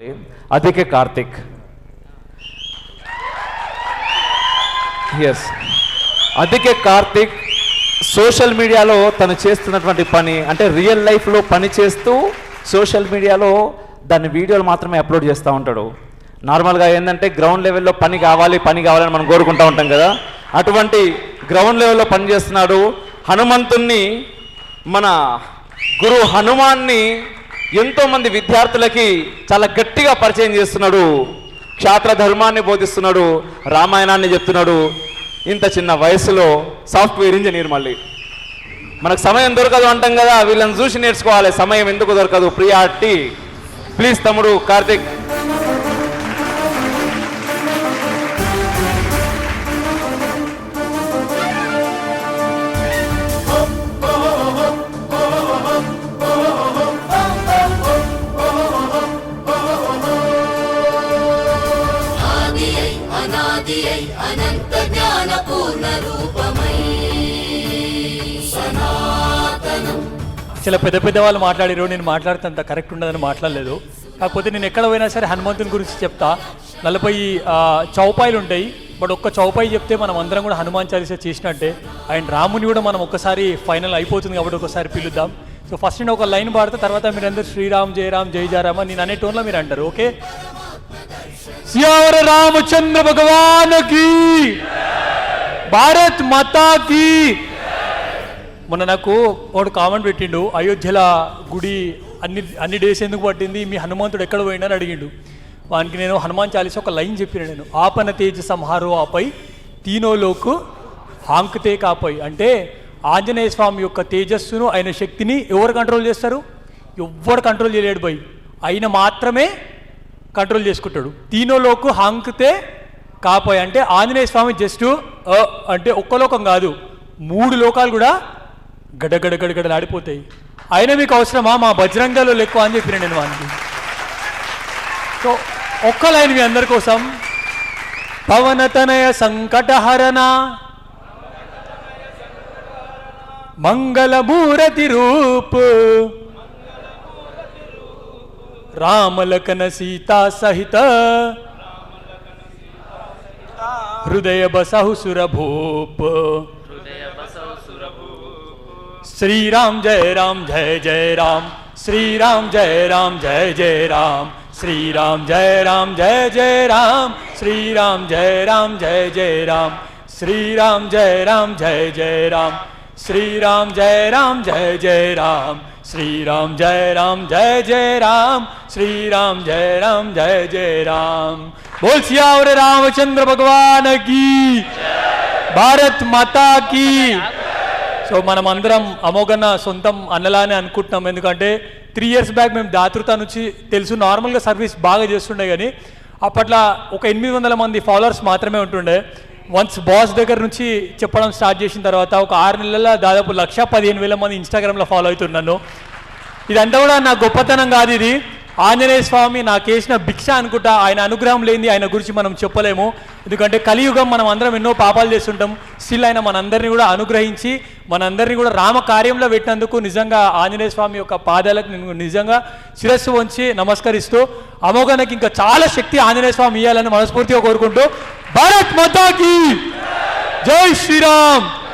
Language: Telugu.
అధిక కార్తిక్. ఎస్ అదికే కార్తిక్ సోషల్ మీడియాలో తను చేస్తున్నటువంటి పని అంటే రియల్ లైఫ్లో పని చేస్తూ సోషల్ మీడియాలో దాని వీడియోలు మాత్రమే అప్లోడ్ చేస్తూ ఉంటాడు. నార్మల్గా ఏంటంటే గ్రౌండ్ లెవెల్లో పని కావాలి పని కావాలని మనం కోరుకుంటూ ఉంటాం కదా. అటువంటి గ్రౌండ్ లెవెల్లో పని చేస్తున్నాడు. హనుమంతుణ్ణి మన గురు హనుమాన్ని ఎంతోమంది విద్యార్థులకి చాలా గట్టిగా పరిచయం చేస్తున్నాడు. క్షాత్ర ధర్మాన్ని బోధిస్తున్నాడు రామాయణాన్ని చెప్తున్నాడు. ఇంత చిన్న వయసులో సాఫ్ట్వేర్ ఇంజనీర్ మళ్ళీ. మనకు సమయం దొరకదు అంటాం కదా వీళ్ళని చూసి నేర్చుకోవాలి. సమయం ఎందుకు దొరకదు? ప్రియార్టీ ప్లీజ్ తమ్ముడు కార్తిక్. అనాదియై అనంత జ్ఞాన పూర్ణ రూపమై సనాతనం. చాలా పెద్ద పెద్ద వాళ్ళు మాట్లాడారు నేను మాట్లాడితే అంత కరెక్ట్ ఉండదని మాట్లాడలేదు. కాకపోతే నేను ఎక్కడ పోయినా సరే హనుమంతుని గురించి చెప్తా. నలభై చౌపాయిలు ఉంటాయి. బట్ ఒక్క చౌపాయి చెప్తే మనం అందరం కూడా హనుమాన్ చాలీసా చేసినట్టే. అండ్ రాముని కూడా మనం ఒక్కసారి ఫైనల్ అయిపోతుంది కాబట్టి ఒకసారి పిలుద్దాం. సో ఫస్ట్ నేను ఒక లైన్ పాడితే తర్వాత మీరందరూ శ్రీరామ్ జయరామ్ జై జయరామ నేను అనే టోన్లో మీరు అంటారు ఓకే సియావర రామచంద్ర భగవాన్కి భారత్ మాతాకి మొన్న నాకు వాడు కామెంట్ పెట్టిండు అయోధ్యల గుడి అన్ని అన్ని డేస్ ఎందుకు పట్టింది మీ హనుమంతుడు ఎక్కడ పోయిండని అడిగిండు. వానికి నేను హనుమాన్ చాలీసా ఒక లైన్ చెప్పిన నేను ఆపన తేజ సంహారో ఆపై తీనోలోకు హాంకుతే కాపై. అంటే ఆంజనేయ స్వామి యొక్క తేజస్సును ఆయన శక్తిని ఎవరు కంట్రోల్ చేస్తారు? ఎవ్వరు కంట్రోల్ చేయలేడు బై. ఆయన మాత్రమే కంట్రోల్ చేసుకుంటాడు. తీనోలోకు హంకితే కాపోయి. అంటే ఆంజనేయ స్వామి జస్ట్ అంటే ఒక్క లోకం కాదు. మూడు లోకాలు కూడా గడగడ గడగడ ఆడిపోతాయి అయినా మీకు అవసరమా? మా బజరంగాలో లెక్కువ అని చెప్పిన నేను వానికి. సో ఒక్క లైన్ మీ అందరి కోసం. పవనతనయ సంకటహరణ. మంగళమూరతి రూపు. राम लखन सीता सहित। हृदय बसहु सुरभूप। श्री राम जय राम, जय जय राम। श्री राम जय राम, जय जय राम। श्री राम जय राम, जय जय राम। श्री राम जय राम, जय जय राम। श्री राम जय राम, जय जय राम। श्री राम जय राम जय जय राम श्री राम जय राम जय जय राम श्री राम जय राम जय जय राम बोल सियावर रामचंद्र भगवान की భారత్ మాతా కీ సో మనం అందరం అమోఘన సొంతం అన్నలానే అనుకుంటున్నాం ఎందుకంటే త్రీ ఇయర్స్ బ్యాక్ మేము దాతృత నుంచి తెలుసు నార్మల్గా సర్వీస్ బాగా చేస్తుండే కానీ అప్పట్లో ఒక ఎనిమిది వందల మంది ఫాలోవర్స్ మాత్రమే ఉంటుండే వన్స్ బాస్ దగ్గర నుంచి చెప్పడం స్టార్ట్ చేసిన తర్వాత ఒక ఆరు నెలల దాదాపు లక్ష పదిహేను వేల మంది ఇన్స్టాగ్రామ్లో ఫాలో అవుతున్నాను ఇదంతా కూడా నా గొప్పతనం కాదు ఇది. ఆంజనేయ స్వామి నాకేసిన భిక్ష అనుకుంటా ఆయన అనుగ్రహం లేనిది ఆయన గురించి మనం చెప్పలేము. ఎందుకంటే కలియుగం మనం అందరం ఎన్నో పాపాలు చేస్తుంటాం. స్టిల్ ఆయన మనందరినీ కూడా అనుగ్రహించి మనందరినీ కూడా రామ కార్యంలో పెట్టినందుకు నిజంగా ఆంజనేయ స్వామి యొక్క పాదాలకు నేను నిజంగా శిరస్సు వంచి నమస్కరిస్తూ అమోఘనకి ఇంకా చాలా శక్తి ఆంజనేయ స్వామి ఇవ్వాలని మనస్ఫూర్తిగా కోరుకుంటూ ભારત માતા કી. જય શ્રી રામ.